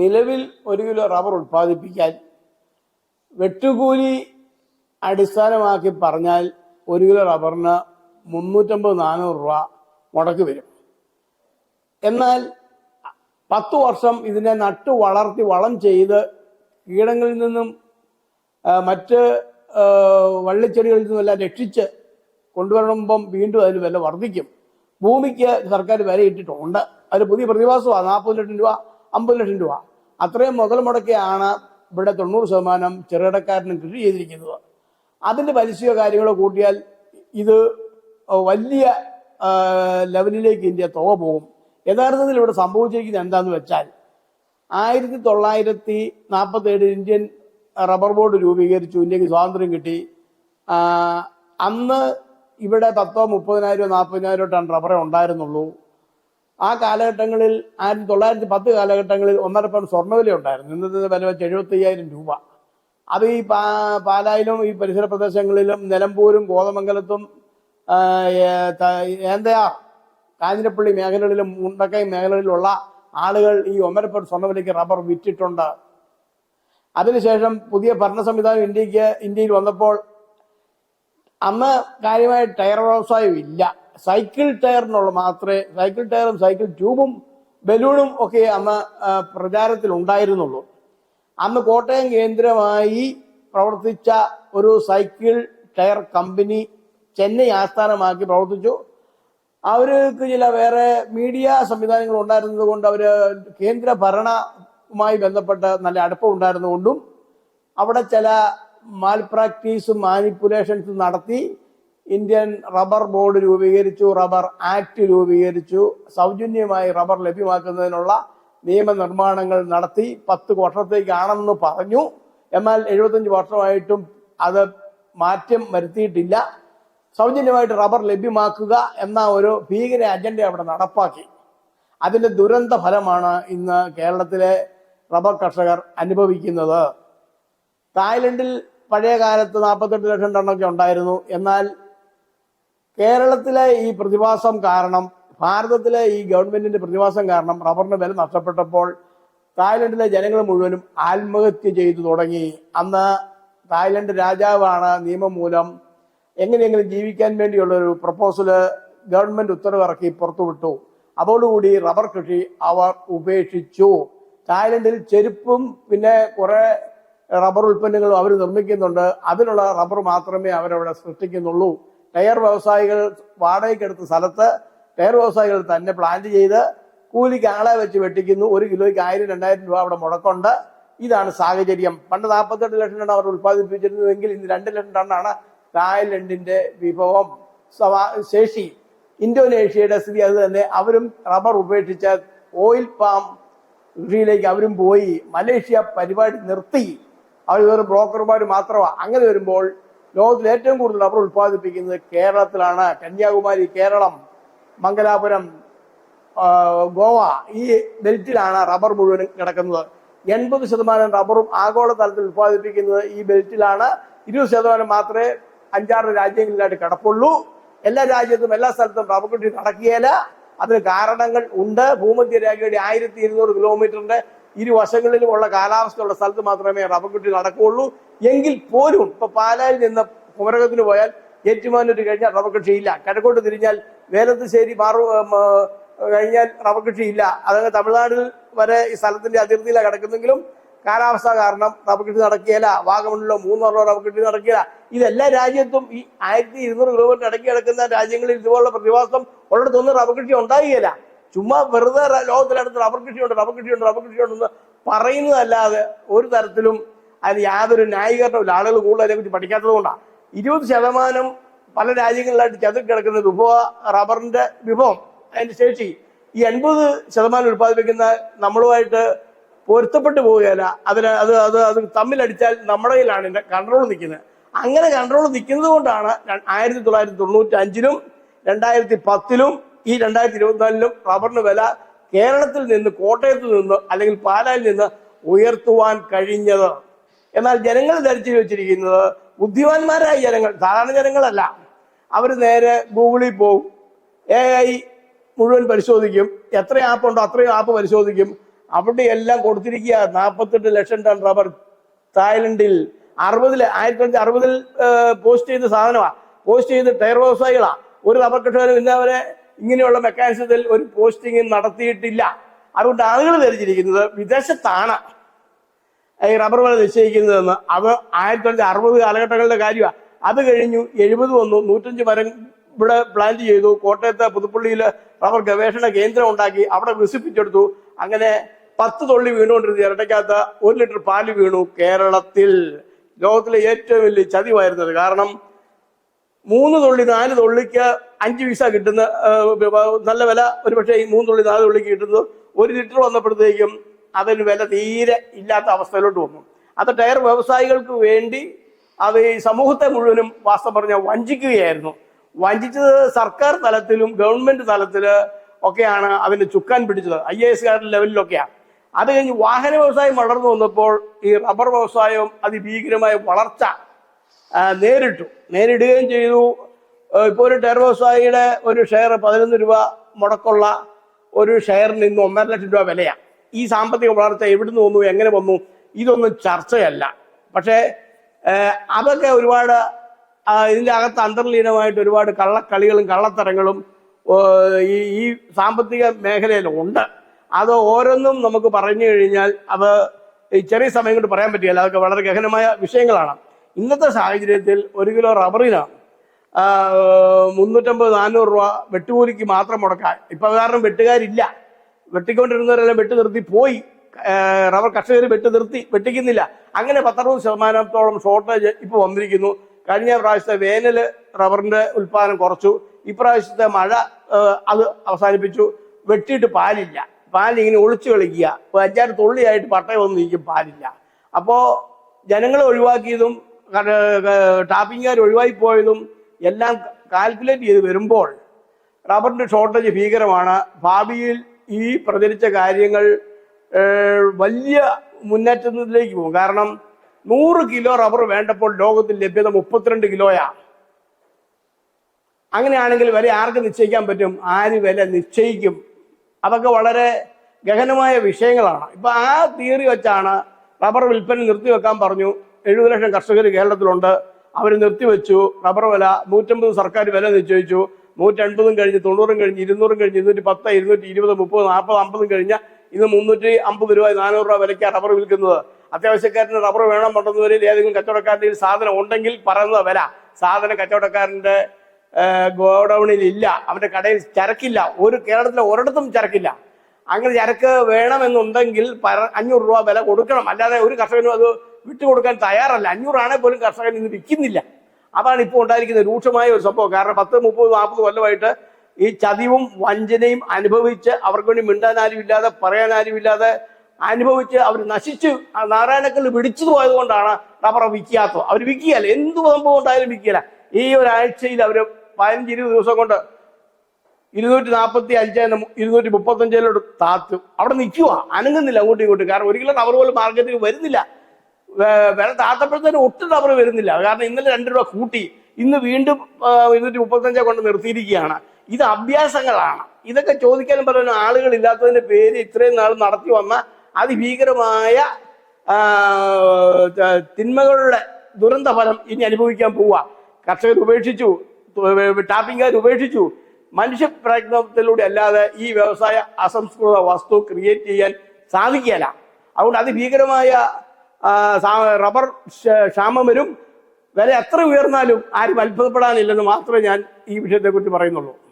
നിലവിൽ ഒരു kilo rubber ഉൽപ്പാദിപ്പിക്കാൻ വെട്ടുകൂലി അടിസ്ഥാനമാക്കി പറഞ്ഞാൽ ഒരു കിലോ റബ്ബറിന് മുന്നൂറ്റമ്പത് നാനൂറ് രൂപ മുടക്ക് വരും. എന്നാൽ പത്ത് വർഷം ഇതിനെ നട്ടു വളർത്തി വളം ചെയ്ത് കീടങ്ങളിൽ നിന്നും മറ്റ് വള്ളിച്ചെടികളിൽ നിന്നും എല്ലാം രക്ഷിച്ച് കൊണ്ടുവരുമ്പം വീണ്ടും അതിന് വില വർദ്ധിക്കും. ഭൂമിക്ക് സർക്കാർ വില ഇട്ടിട്ടുണ്ട് അതിന് പുതിയ പ്രതിഭാസമാണ് നാൽപ്പത് ലക്ഷം രൂപ അമ്പത് ലക്ഷം രൂപ. അത്രയും മുതൽ മുടക്കിയാണ് ഇവിടെ തൊണ്ണൂറ് ശതമാനം ചെറുകിടക്കാരനും കൃഷി ചെയ്തിരിക്കുന്നത്. അതിന്റെ പലിശയോ കാര്യങ്ങളോ കൂട്ടിയാൽ ഇത് വലിയ ലെവലിലേക്ക് ഇന്ത്യ തുക പോകും. യഥാർത്ഥത്തിൽ ഇവിടെ സംഭവിച്ചിരിക്കുന്നത് എന്താന്ന് വെച്ചാൽ ആയിരത്തി തൊള്ളായിരത്തി നാൽപ്പത്തി ഏഴിൽ ഇന്ത്യൻ റബ്ബർ ബോർഡ് രൂപീകരിച്ചു ഇന്ത്യയ്ക്ക് സ്വാതന്ത്ര്യം കിട്ടി. അന്ന് ഇവിടെ പത്തോ മുപ്പതിനായിരോ നാൽപ്പതിനായിരോ ടൺ റബ്ബറേ ഉണ്ടായിരുന്നുള്ളൂ. ആ കാലഘട്ടങ്ങളിൽ ആയിരത്തി തൊള്ളായിരത്തി പത്ത് കാലഘട്ടങ്ങളിൽ ഒന്നര പവൻ സ്വർണവില ഉണ്ടായിരുന്നു. ഇന്നത്തെ വില വെച്ച് എഴുപത്തി അയ്യായിരം രൂപ. അത് ഈ പാ പാലായിലും ഈ പരിസര പ്രദേശങ്ങളിലും നിലമ്പൂരും കോതമംഗലത്തും ഏന്തയാർ കാഞ്ഞിരപ്പള്ളി മേഖലകളിലും മുണ്ടക്കൈ മേഖലകളിലുള്ള ആളുകൾ ഈ ഒമരപ്പൻ സ്വർണവിലയ്ക്ക് റബ്ബർ വിറ്റിട്ടുണ്ട്. അതിനുശേഷം പുതിയ ഭരണ സംവിധാനം ഇന്ത്യയ്ക്ക് ഇന്ത്യയിൽ വന്നപ്പോൾ അന്ന് കാര്യമായ ടയർ വ്യവസായം ഇല്ല. സൈക്കിൾ ടയറിനുള്ള മാത്രമേ സൈക്കിൾ ടയറും സൈക്കിൾ ട്യൂബും ബലൂണും ഒക്കെ അന്ന് പ്രചാരത്തിൽ ഉണ്ടായിരുന്നുള്ളൂ അന്ന് കോട്ടയം കേന്ദ്രമായി പ്രവർത്തിച്ച ഒരു സൈക്കിൾ ടയർ കമ്പനി ചെന്നൈ ആസ്ഥാനമാക്കി പ്രവർത്തിച്ചു. അവർക്ക് ചില വേറെ മീഡിയ സംവിധാനങ്ങൾ ഉണ്ടായിരുന്നത് കൊണ്ട് അവർ കേന്ദ്ര ഭരണവുമായി ബന്ധപ്പെട്ട് നല്ല അടുപ്പം ഉണ്ടായിരുന്നുകൊണ്ടും അവിടെ ചില മാൽ പ്രാക്ടീസും മാനിപ്പുലേഷൻസും നടത്തി ഇന്ത്യൻ റബ്ബർ ബോർഡ് രൂപീകരിച്ചു റബ്ബർ ആക്ട് രൂപീകരിച്ചു. സൗജന്യമായി റബ്ബർ ലഭ്യമാക്കുന്നതിനുള്ള നിയമനിർമ്മാണങ്ങൾ നടത്തി. പത്ത് വർഷത്തേക്കാണെന്ന് പറഞ്ഞു. എന്നാൽ എഴുപത്തഞ്ച് വർഷമായിട്ടും അത് മാറ്റം വരുത്തിയിട്ടില്ല. സൗജന്യമായിട്ട് റബ്ബർ ലഭ്യമാക്കുക എന്ന ഒരു ഭീകര അജണ്ട അവിടെ നടപ്പാക്കി. അതിന്റെ ദുരന്ത ഫലമാണ് ഇന്ന് കേരളത്തിലെ റബ്ബർ കർഷകർ അനുഭവിക്കുന്നത്. തായ്ലൻഡിൽ പഴയ കാലത്ത് നാൽപ്പത്തെട്ട് ലക്ഷം ടണ്ണൊക്കെ ഉണ്ടായിരുന്നു. എന്നാൽ കേരളത്തിലെ ഈ പ്രതിഭാസം കാരണം ഭാരതത്തിലെ ഈ ഗവൺമെന്റിന്റെ പ്രതിഭാസം കാരണം റബ്ബറിന്റെ വില നഷ്ടപ്പെട്ടപ്പോൾ തായ്ലൻഡിലെ ജനങ്ങൾ മുഴുവനും ആത്മഹത്യ ചെയ്തു തുടങ്ങി. അന്ന് തായ്ലൻഡ് രാജാവാണ് നിയമം മൂലം എങ്ങനെയെങ്കിലും ജീവിക്കാൻ വേണ്ടിയുള്ള ഒരു പ്രപ്പോസൽ ഗവൺമെന്റ് ഉത്തരവിറക്കി പുറത്തുവിട്ടു. അതോടുകൂടി റബ്ബർ കൃഷി അവർ ഉപേക്ഷിച്ചു. തായ്ലൻഡിൽ ചെരുപ്പും പിന്നെ കുറെ റബ്ബർ ഉൽപ്പന്നങ്ങളും അവർ നിർമ്മിക്കുന്നുണ്ട്. അതിനുള്ള റബ്ബർ മാത്രമേ അവരവിടെ സൃഷ്ടിക്കുന്നുള്ളൂ. ടയർ വ്യവസായികൾ വാടകയ്ക്കെടുത്ത സ്ഥലത്ത് ടയർ വ്യവസായികൾ തന്നെ പ്ലാന്റ് ചെയ്ത് കൂലിക്ക് ആളെ വെച്ച് വെട്ടിക്കുന്നു. ഒരു കിലോയ്ക്ക് ആയിരം രണ്ടായിരം രൂപ അവിടെ മുടക്കുണ്ട്. ഇതാണ് സാഹചര്യം. പണ്ട് നാൽപ്പത്തെട്ട് ലക്ഷം ടൺ അവർ ഉൽപ്പാദിപ്പിച്ചിരുന്നുവെങ്കിൽ ഇന്ന് രണ്ട് ലക്ഷം ടണ്ണാണ് തായ്ലൻഡിന്റെ വിഭവം. ശേഷി ഇന്തോനേഷ്യയുടെ സ്ഥിതി അത് തന്നെ. അവരും റബ്ബർ ഉപേക്ഷിച്ച് ഓയിൽ പാം കൃഷിയിലേക്ക് അവരും പോയി. മലേഷ്യ പരിപാടി നിർത്തി. അവർ വെറും ബ്രോക്കർമാർ മാത്രമാണ് അങ്ങനെ വരുമ്പോൾ ലോകത്തിൽ ഏറ്റവും കൂടുതൽ റബ്ബർ ഉൽപ്പാദിപ്പിക്കുന്നത് കേരളത്തിലാണ്. കന്യാകുമാരി കേരളം മംഗലാപുരം ഗോവ ഈ ബെൽറ്റിലാണ് റബ്ബർ മുഴുവനും കിടക്കുന്നത്. എൺപത് ശതമാനം റബ്ബറും ആഗോളതലത്തിൽ ഉൽപ്പാദിപ്പിക്കുന്നത് ഈ ബെൽറ്റിലാണ്. ഇരുപത് ശതമാനം മാത്രമേ അഞ്ചാറ് രാജ്യങ്ങളിലായിട്ട് കിടപ്പുള്ളൂ. എല്ലാ രാജ്യത്തും എല്ലാ സ്ഥലത്തും റബ്ബർ കൃഷി നടക്കുകയില്ല. അതിന് കാരണങ്ങൾ ഉണ്ട്. ഭൂമധ്യ രേഖയുടെ ആയിരത്തി ഇരുന്നൂറ് കിലോമീറ്ററിന്റെ ഇരുവശങ്ങളിലുമുള്ള കാലാവസ്ഥയുള്ള സ്ഥലത്ത് മാത്രമേ റബ്ബർ കൃഷി നടക്കുകയുള്ളൂ. എങ്കിൽ പോലും ഇപ്പൊ പാലായിൽ നിന്ന് കുമരകത്തിന് പോയാൽ ഏറ്റുമാനൂർ കഴിഞ്ഞാൽ റബ്ബർ ഇല്ല. കിഴക്കോട്ട് തിരിഞ്ഞാൽ വേലത്തുശ്ശേരി മാറു കഴിഞ്ഞാൽ റബ്ബർ ഇല്ല. അതങ്ങ് തമിഴ്നാട്ടിൽ വരെ ഈ സ്ഥലത്തിന്റെ അതിർത്തിയിലാണ് കിടക്കുന്നെങ്കിലും കാലാവസ്ഥ കാരണം റബ്ബർ കൃഷി നടക്കുകയില്ല. വാഗമണ്ണിലോ മൂന്നാറിലോ റബ്ബർ കൃഷി നടക്കുകയില്ല. ഇതെല്ലാ രാജ്യത്തും ഈ ആയിരത്തി ഇരുന്നൂറ് കിലോമീറ്റർ ഇടയ്ക്ക് കിടക്കുന്ന രാജ്യങ്ങളിൽ ഇതുപോലുള്ള പ്രതിഭാസം ഉള്ളിടത്തൊന്നും റബ്ബർ കൃഷി ഉണ്ടാകുകയില്ല ചുമ്മാ വെറുതെ ലോകത്തിലടുത്ത് റബ്ബർ കൃഷിയുണ്ട് റബ്ബർ കൃഷിയുണ്ട് റബ്ബർ കൃഷിയുണ്ടെന്ന് പറയുന്നതല്ലാതെ ഒരു തരത്തിലും അതിന് യാതൊരു ന്യായീകരണമില്ല ആളുകൾ കൂടുതൽ അതിനെക്കുറിച്ച് പഠിക്കാത്തത് കൊണ്ടാണ് ഇരുപത് ശതമാനം പല രാജ്യങ്ങളിലായിട്ട് ചതുക്കി കിടക്കുന്ന വിഭവ റബ്ബറിന്റെ വിഭവം അതിന്റെ ശേഷി. ഈ എൺപത് ശതമാനം ഉൽപ്പാദിപ്പിക്കുന്ന നമ്മളുമായിട്ട് പൊരുത്തപ്പെട്ടു പോവുകയല്ല. അതിന് അത് അത് അത് തമ്മിലടിച്ചാൽ നമ്മുടെ കയ്യിലാണ് എന്റെ കൺട്രോൾ നിൽക്കുന്നത്. അങ്ങനെ കൺട്രോൾ നിൽക്കുന്നത് കൊണ്ടാണ് ആയിരത്തി തൊള്ളായിരത്തി തൊണ്ണൂറ്റി അഞ്ചിലും രണ്ടായിരത്തി പത്തിലും ഈ രണ്ടായിരത്തി ഇരുപത്തിനാലിലും റബ്ബറിന് വില കേരളത്തിൽ നിന്ന് കോട്ടയത്ത് നിന്ന് അല്ലെങ്കിൽ പാലായിൽ നിന്ന് ഉയർത്തുവാൻ കഴിഞ്ഞത്. എന്നാൽ ജനങ്ങൾ ധരിച്ചു വെച്ചിരിക്കുന്നത് ബുദ്ധിമാന്മാരായ ജനങ്ങൾ സാധാരണ ജനങ്ങളല്ല. അവർ നേരെ ഗൂഗിളിൽ പോകും എ ഐ മുഴുവൻ പരിശോധിക്കും. എത്ര ആപ്പ് ഉണ്ടോ അത്രയും ആപ്പ് പരിശോധിക്കും. അവിടെ എല്ലാം കൊടുത്തിരിക്കുക. നാൽപ്പത്തെട്ട് ലക്ഷം ടൺ റബ്ബർ. തായ്ലൻഡിൽ അറുപതിൽ ആയിരത്തി തൊള്ളായിരത്തി അറുപതിൽ പോസ്റ്റ് ചെയ്ത സാധനമാണ് പോസ്റ്റ് ചെയ്ത് ടയർ വ്യവസായികളാണ് ഒരു റബ്ബർ കർഷകരും ഇന്നവരെ ഇങ്ങനെയുള്ള മെക്കാനിസത്തിൽ ഒരു പോസ്റ്റിംഗ് നടത്തിയിട്ടില്ല. അതുകൊണ്ട് ആളുകൾ ധരിച്ചിരിക്കുന്നത് വിദേശത്താണ് ഈ റബ്ബർ വില നിശ്ചയിക്കുന്നതെന്ന്. അത് ആയിരത്തി തൊള്ളായിരത്തി അറുപത് കാലഘട്ടങ്ങളുടെ കാര്യമാണ് അത് കഴിഞ്ഞു എഴുപത് വന്നു നൂറ്റഞ്ച് മരം ഇവിടെ പ്ലാന്റ് ചെയ്തു കോട്ടയത്തെ പുതുപ്പള്ളിയിൽ റബ്ബർ ഗവേഷണ കേന്ദ്രം ഉണ്ടാക്കി അവിടെ വികസിപ്പിച്ചെടുത്തു. അങ്ങനെ പത്ത് തൊള്ളി വീണുകൊണ്ടിരുന്ന ഇരട്ടയ്ക്കകത്ത് ഒരു ലിറ്റർ പാൽ വീണു കേരളത്തിൽ. ലോകത്തിലെ ഏറ്റവും വലിയ ചതിവായിരുന്നത്. കാരണം മൂന്ന് തൊള്ളി നാല് തുള്ളിക്ക് അഞ്ച് പൈസ കിട്ടുന്ന നല്ല വില ഒരു പക്ഷേ ഈ മൂന്ന് തുള്ളി നാല് കിട്ടുന്നത് ഒരു ലിറ്റർ വന്നപ്പോഴത്തേക്കും അതിന് വില തീരെ ഇല്ലാത്ത അവസ്ഥയിലോട്ട് വന്നു. അത് ടയർ വ്യവസായികൾക്ക് വേണ്ടി അത് ഈ സമൂഹത്തെ മുഴുവനും വാസ്തവം പറഞ്ഞാൽ വഞ്ചിക്കുകയായിരുന്നു. വഞ്ചിച്ചത് സർക്കാർ തലത്തിലും ഗവൺമെന്റ് തലത്തിൽ ഒക്കെയാണ് അതിന് ചുക്കാൻ പിടിച്ചത്. ഐ എ എസ് കാരുടെ ലെവലിലൊക്കെയാണ്. അത് കഴിഞ്ഞ് വാഹന വ്യവസായം വളർന്നു വന്നപ്പോൾ ഈ റബ്ബർ വ്യവസായവും അതിഭീകരമായ വളർച്ച നേരിട്ടു. നേരിടുകയും ചെയ്തു. ഇപ്പോൾ ഒരു ടെർവോസായിയുടെ ഒരു ഷെയർ പതിനൊന്ന് രൂപ മുടക്കുള്ള ഒരു ഷെയറിന് ഇന്ന് ഒന്നര ലക്ഷം രൂപ വിലയാണ് ഈ സാമ്പത്തിക വളർച്ച എവിടുന്ന് വന്നു എങ്ങനെ വന്നു ഇതൊന്നും ചർച്ചയല്ല. പക്ഷേ അതൊക്കെ ഒരുപാട് ഇതിന്റെ അകത്ത് അന്തർലീനമായിട്ട് ഒരുപാട് കള്ളക്കളികളും കള്ളത്തരങ്ങളും ഈ സാമ്പത്തിക മേഖലയിലുണ്ട് അത് ഓരോന്നും നമുക്ക് പറഞ്ഞു കഴിഞ്ഞാൽ അത് ചെറിയ സമയം കൊണ്ട് പറയാൻ പറ്റില്ല. അതൊക്കെ വളരെ ഗഹനമായ വിഷയങ്ങളാണ്. ഇന്നത്തെ സാഹചര്യത്തിൽ ഒരു കിലോ റബ്ബറിന് ആ, മുന്നൂറ്റമ്പത് നാനൂറ് രൂപ വെട്ടുകൂലിക്ക് മാത്രം മുടക്കാൻ. ഇപ്പൊ കാരണം വെട്ടുകാരില്ല. വെട്ടിക്കൊണ്ടിരുന്നവരെല്ലാം വെട്ടി നിർത്തി പോയി. റബ്ബർ കർഷകർ വെട്ടി നിർത്തി വെട്ടിക്കുന്നില്ല. അങ്ങനെ പത്തറുപത് ശതമാനത്തോളം ഷോർട്ടേജ് ഇപ്പൊ വന്നിരിക്കുന്നു. കഴിഞ്ഞ പ്രാവശ്യത്തെ വേനൽ റബ്ബറിന്റെ ഉൽപാദനം കുറച്ചു. ഇപ്രാവശ്യത്തെ മഴ അത് അവസാനിപ്പിച്ചു. വെട്ടിയിട്ട് പാലില്ല. പാലിങ്ങനെ ഒളിച്ചു കളിക്കുക. അഞ്ചാറ് തുള്ളിയായിട്ട് പട്ടയം ഒന്നും ഇരിക്കും പാലില്ല. അപ്പോ ജനങ്ങളെ ഒഴിവാക്കിയതും ടാപ്പിംഗുകാർ ഒഴിവായി പോയതും എല്ലാം കാൽക്കുലേറ്റ് ചെയ്ത് വരുമ്പോൾ റബ്ബറിന്റെ ഷോർട്ടേജ് ഭീകരമാണ്. ഭാവിയിൽ ഈ പ്രചരിച്ച കാര്യങ്ങൾ വലിയ മുന്നേറ്റത്തിലേക്ക് പോകും. കാരണം നൂറ് കിലോ റബ്ബർ വേണ്ടപ്പോൾ ലോകത്തിൽ ലഭ്യത മുപ്പത്തിരണ്ട് കിലോയാ. അങ്ങനെയാണെങ്കിൽ വില ആർക്ക് നിശ്ചയിക്കാൻ പറ്റും? ആര് വില നിശ്ചയിക്കും? അതൊക്കെ വളരെ ഗഹനമായ വിഷയങ്ങളാണ്. ഇപ്പൊ ആ തിയറി വെച്ചാണ് റബ്ബർ വിൽപ്പന നിർത്തിവെക്കാൻ പറഞ്ഞു. എഴുപത് ലക്ഷം കർഷകർ കേരളത്തിലുണ്ട്. അവർ നിർത്തിവെച്ചു. റബ്ബർ വില നൂറ്റമ്പത് സർക്കാർ വില നിശ്ചയിച്ചു. നൂറ്റൻപതും കഴിഞ്ഞ് തൊണ്ണൂറും കഴിഞ്ഞ് ഇരുന്നൂറും കഴിഞ്ഞ് ഇരുന്നൂറ്റി പത്ത് ഇരുന്നൂറ്റി ഇരുപത് മുപ്പത് നാൽപ്പത് അമ്പതും കഴിഞ്ഞ് ഇന്ന് മുന്നൂറ്റി അമ്പത് രൂപ നാനൂറ് രൂപ വിലയ്ക്കാണ് റബ്ബർ വിൽക്കുന്നത്. അത്യാവശ്യക്കാരന് റബ്ബർ വേണം പണ്ടുന്നവരിൽ ഏതെങ്കിലും കച്ചവടക്കാരന്റെ സാധനം ഉണ്ടെങ്കിൽ പറയുന്ന വില. സാധനം കച്ചവടക്കാരന്റെ ഗോഡൌണിൽ ഇല്ല അവന്റെ കടയിൽ ചരക്കില്ല. ഒരു കേരളത്തിലെ ഒരിടത്തും ചരക്കില്ല. അങ്ങനെ ചരക്ക് വേണമെന്നുണ്ടെങ്കിൽ അഞ്ഞൂറ് രൂപ വില കൊടുക്കണം. അല്ലാതെ ഒരു കർഷകനും അത് വിട്ടുകൊടുക്കാൻ തയ്യാറല്ല. അഞ്ഞൂറാണെ പോലും കർഷകൻ ഇന്ന് വിൽക്കുന്നില്ല. അതാണ് ഇപ്പോൾ ഉണ്ടായിരിക്കുന്ന രൂക്ഷമായ ഒരു സംഭവം. കാരണം പത്ത് മുപ്പത് നാൽപ്പത് കൊല്ലമായിട്ട് ഈ ചതിവും വഞ്ചനയും അനുഭവിച്ച് അവർക്ക് വേണ്ടി മിണ്ടാൻ ആരുമില്ലാതെ പറയാൻ ആരുമില്ലാതെ അനുഭവിച്ച് അവർ നശിച്ച് നാരായണക്കല്ല് പിടിച്ചു പോയത് കൊണ്ടാണ് റബ്ബർ വിൽക്കാത്തത്. അവർ വിൽക്കുകയല്ല. എന്ത് സംഭവം ഉണ്ടായാലും വിൽക്കില്ല ഈ ഒരാഴ്ചയിൽ അവർ പതിനഞ്ച് ഇരുപത് ദിവസം കൊണ്ട് ഇരുന്നൂറ്റി നാൽപ്പത്തി അഞ്ച് ഇരുന്നൂറ്റി മുപ്പത്തഞ്ചിലോട്ട് താത്തു. അവിടെ നിൽക്കുക അനങ്ങുന്നില്ല അങ്ങോട്ടും ഇങ്ങോട്ടും. കാരണം ഒരിക്കലും റബ്ബർ പോലും മാർക്കറ്റിൽ വരുന്നില്ല. വില താത്തപ്പോഴത്തേനും ഒട്ടും റബ്ബർ വരുന്നില്ല. കാരണം ഇന്നലെ രണ്ട് രൂപ കൂട്ടി. ഇന്ന് വീണ്ടും ഇരുന്നൂറ്റി മുപ്പത്തഞ്ചെ കൊണ്ട് നിർത്തിയിരിക്കുകയാണ്. ഇത് അഭ്യാസങ്ങളാണ്. ഇതൊക്കെ ചോദിക്കാനും പറയാനും ആളുകൾ ഇല്ലാത്തതിന്റെ പേര് ഇത്രയും നാൾ നടത്തി വന്ന അതിഭീകരമായ തിന്മകളുടെ ദുരന്ത ഫലം ഇനി അനുഭവിക്കാൻ പോവുക. കർഷകർ ഉപേക്ഷിച്ചു ടാപ്പിംഗുകാർ ഉപേക്ഷിച്ചു. മനുഷ്യ പ്രയത്നത്തിലൂടെ അല്ലാതെ ഈ വ്യവസായ അസംസ്കൃത വസ്തു ക്രിയേറ്റ് ചെയ്യാൻ സാധിക്കുകയില്ല. അതുകൊണ്ട് അതിഭീകരമായ റബ്ബർ ക്ഷ- ക്ഷാമം വരും. വില എത്ര ഉയർന്നാലും ആരും അത്ഭുതപ്പെടാനില്ലെന്ന് മാത്രമേ ഞാൻ ഈ വിഷയത്തെക്കുറിച്ച് പറയുന്നുള്ളൂ.